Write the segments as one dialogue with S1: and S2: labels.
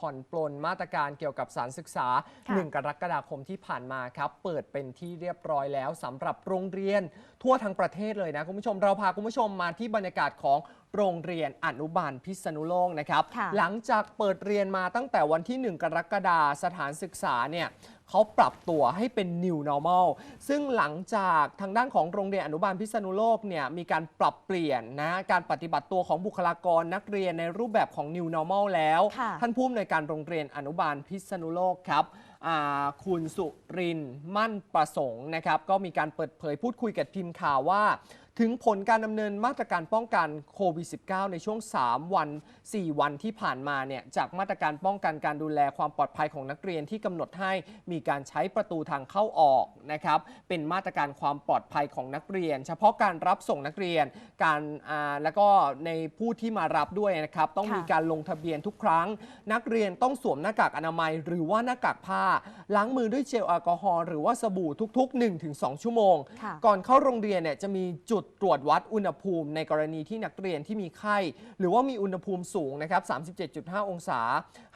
S1: ผ่อนปลนมาตรการเกี่ยวกับสารศึกษา
S2: ค่ะ
S1: 1กรกฎาคมที่ผ่านมาครับ เปิดเป็นที่เรียบร้อยแล้วสำหรับโรงเรียน ทั่วทั้งประเทศเลยนะคุณผู้ชมเราพาคุณผู้ชมมาที่บรรยากาศของโรงเรียนอนุบาลพิษณุโลกนะครับ
S2: ค่ะ
S1: หลังจากเปิดเรียนมาตั้งแต่วันที่ 1 กรกฎาสถานศึกษาเนี่ย เขาปรับตัวให้เป็น new normal ซึ่งหลังจากทางด้านของโรงเรียนอนุบาลพิษณุโลกเนี่ยมีการปรับเปลี่ยนนะการปฏิบัติตัวของบุคลากรนักเรียนในรูปแบบของ new normal แล้ว
S2: ค่ะ
S1: ท่านผู้อำนวยการโรงเรียนอนุบาลพิษณุโลกครับอ่า คุณสุรินมั่นประสงค์นะครับก็มีการเปิดเผยพูดคุยกับทีมข่าวว่า ถึงผลการดำเนินมาตรการป้องกันโควิด -19 ในช่วง 3 วัน 4 วันที่ผ่านมาเนี่ยจากมาตรการป้องกันการดูแลความปลอดภัยของนักเรียนที่กำหนดให้มีการใช้ประตูทางเข้าออกนะครับเป็นมาตรการความปลอดภัยของนักเรียน เฉพาะการรับส่งนักเรียนการแล้วก็ในผู้ที่มารับด้วยนะครับต้องมีการลงทะเบียนทุกครั้ง นักเรียนต้องสวมหน้ากากอนามัย หรือว่าหน้ากากผ้าล้างมือด้วยเจลแอลกอฮอล์หรือว่าสบู่ทุก ๆ 1-2 ชั่วโมง
S2: ค่ะ
S1: ก่อนเข้าโรงเรียนเนี่ยจะมีจุดตรวจวัดอุณหภูมิ ในกรณีที่นักเรียนที่มีไข้ หรือว่ามีอุณหภูมิสูงนะครับ 37.5 องศา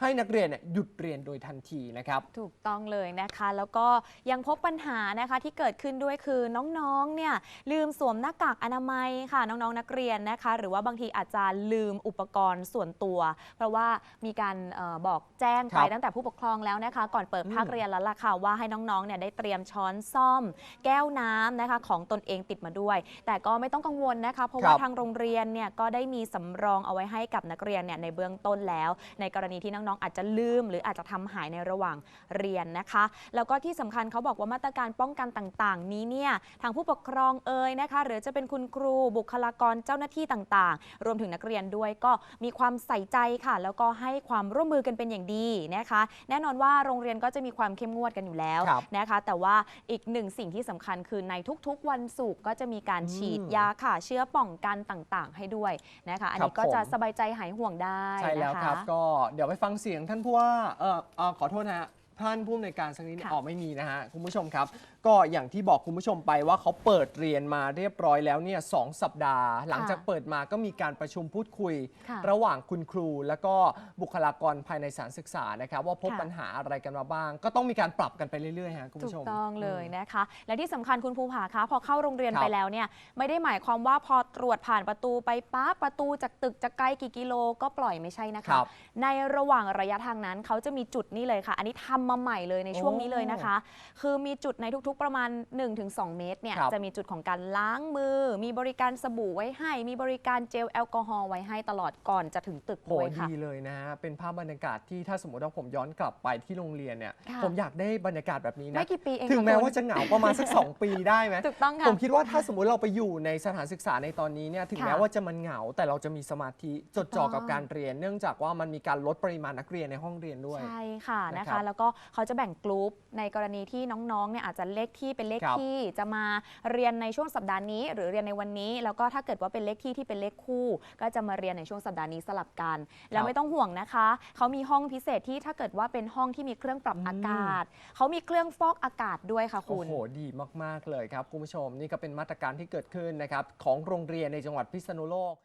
S1: ให้นักเรียนเนี่ยหยุดเรียนโดยทันทีนะครับ
S2: ถูกต้องเลยนะคะ แล้วก็ยังพบปัญหานะคะที่เกิดขึ้นด้วยคือน้องๆเนี่ยลืมสวมหน้ากากอนามัยค่ะน้องๆนักเรียนนะคะ หรือว่าบางทีอาจจะลืมอุปกรณ์ส่วนตัว เพราะว่ามีการเออบอกแจ้ง
S1: ครั
S2: ไป
S1: บ
S2: ตั้งแต่ผู้ปกครองแล้วนะคะ ก่อนเปิด
S1: อืม
S2: ภาคเรียนแล้วล่ะค่ะว่าให้น้องๆเนี่ยได้เตรียมช้อนซ่อม แก้วน้ำนะคะของตนเองติดมาด้วย แต่ก็ไม่ต้องกังวลนะคะเพราะว่า
S1: ครับ
S2: ทางโรงเรียนเนี่ยก็ได้มีสำรองเอาไว้ให้กับนักเรียนเนี่ยในเบื้องต้นแล้ว ในกรณีที่น้องๆ อาจจะลืม หรืออาจจะทำหายในระหว่างเรียนนะคะ แล้วก็ที่สำคัญเขาบอกว่ามาตรการป้องกันต่างๆ นี้เนี่ยทางผู้ปกครองเอ่ยนะคะ หรือจะเป็นคุณครูบุคลากรเจ้าหน้าที่ต่างๆ รวมถึงนักเรียนด้วยก็มีความใส่ใจค่ะ แล้วก็ให้ความร่วมมือกันเป็นอย่างดีนะคะ แน่นอนว่าโรงเรียนก็จะมีความเข้มงวดกันอยู่แล้ว
S1: ครับ
S2: นะคะ แต่ว่าอีกหนึ่งสิ่งที่สำคัญคือในทุกๆ วันศุกร์ก็จะมีการฉีด
S1: อืม
S2: ยาค่ะเชื้อป้องกันต่างๆ ให้ด้วยนะคะ อันนี้
S1: ครับ
S2: ก็จะ
S1: ผม
S2: สบายใจหายห่วงได้
S1: ใช่แล้ว
S2: นะะ
S1: ครับ ก็เดี๋ยวไปฟังเสียงท่านผู้ว่าเออเอ่อขอโทษนะฮะ ท่านผู้อำนวยการสักนิด
S2: ค่ะ
S1: อ๋อไม่มีนะฮะคุณผู้ชมครับ ก็อย่างที่บอกคุณผู้ชมไปว่าเขาเปิดเรียนมาเรียบร้อยแล้วเนี่ยสองสัปดาห์ หลังจากเปิดมาก็มีการประชุมพูดคุย
S2: ค่ะ
S1: ระหว่างคุณครู แล้วก็บุคลากรภายในสถารศึกษานะครับว่าพบ
S2: ค่ะ
S1: ปัญหาอะไรกันมาบ้าง ก็ต้องมีการปรับกันไปเรื่อยๆฮะคุณ
S2: ถู
S1: ผู้
S2: ก
S1: ชม
S2: ต้องเลย
S1: ม
S2: นะคะ และที่สำคัญคุณภูผาคะพอเข้าโรงเรียน
S1: ครับ
S2: ไปแล้วเนี่ยไม่ได้หมายความว่าพอตรวจผ่านประตูไปปั๊บประตูจากตึกจะไกลกี่กิโลก็ปล่อยไม่ใช่นะ
S1: ค
S2: คะ
S1: รับ
S2: ในระหว่างระยะทางนั้นเขาจะมีจุดนี้เลยค่ะ อันนี้ทำมาใหม่เลยในช่วงนี้เลยนะคะ คือมีจุดในทุกๆประมาณ 1-2 เมตรเนี่ย
S1: ครับ
S2: จะมีจุดของการล้างมือ มีบริการสบู่ไว้ให้ มีบริการเจลแอลกอฮอล์ไว้ให้ตลอดก่อนจะถึงตึก
S1: โห
S2: ด้วยค่ะ
S1: ดีเลยนะฮะเป็นภาพบรรยากาศที่ถ้าสมมติว่าผมย้อนกลับไปที่โรงเรียนเนี่ย
S2: ค่ะ
S1: ผมอยากได้บรรยากาศแบบนี้นะ
S2: ไม่กี่ปีเอง
S1: ถึง
S2: ค่ะ
S1: แม้
S2: คุณ
S1: ว่าจะเหงาประมาณสัก 2 ปีได้ไหม
S2: ถูกต้องค่ะ
S1: ผมคิดว่าถ้าสมมุติเราไปอยู่ในสถานศึกษาในตอนนี้เนี่ย ถึง
S2: ค่ะ
S1: แม้ว่าจะมันเหงา แต่เราจะมีสมาธิจดจ่อ
S2: ถูกต้อง
S1: กับการเรียน เนื่องจากว่ามันมีการลดปริมาณนักเรียนในห้องเรียนด้วย
S2: ใช่ค่ะ
S1: นะ
S2: นะ
S1: ครั
S2: คะ
S1: บ
S2: แล้วก็เขาจะแบ่งกลุ่มในกรณีที่น้องๆเนี่ยอาจจะเลขที่เป็นเลข
S1: ครับ
S2: ที่จะมาเรียนในช่วงสัปดาห์นี้ หรือเรียนในวันนี้ แล้วก็ถ้าเกิดว่าเป็นเลขที่ที่เป็นเลขคู่ ก็จะมาเรียนในช่วงสัปดาห์นี้สลับกัน แล้วไม่ต้องห่วงนะคะ เขามีห้องพิเศษที่ถ้าเกิดว่าเป็นห้องที่มีเครื่องปรับ
S1: อืม
S2: อากาศ เขามีเครื่องฟอกอากาศด้วยค่ะ
S1: โอ้
S2: คุณ
S1: โหดีมาก ๆ เลยครับ คุณผู้ชมนี่ก็เป็นมาตรการที่เกิดขึ้นนะครับ ของโรงเรียนในจังหวัดพิษณุโลก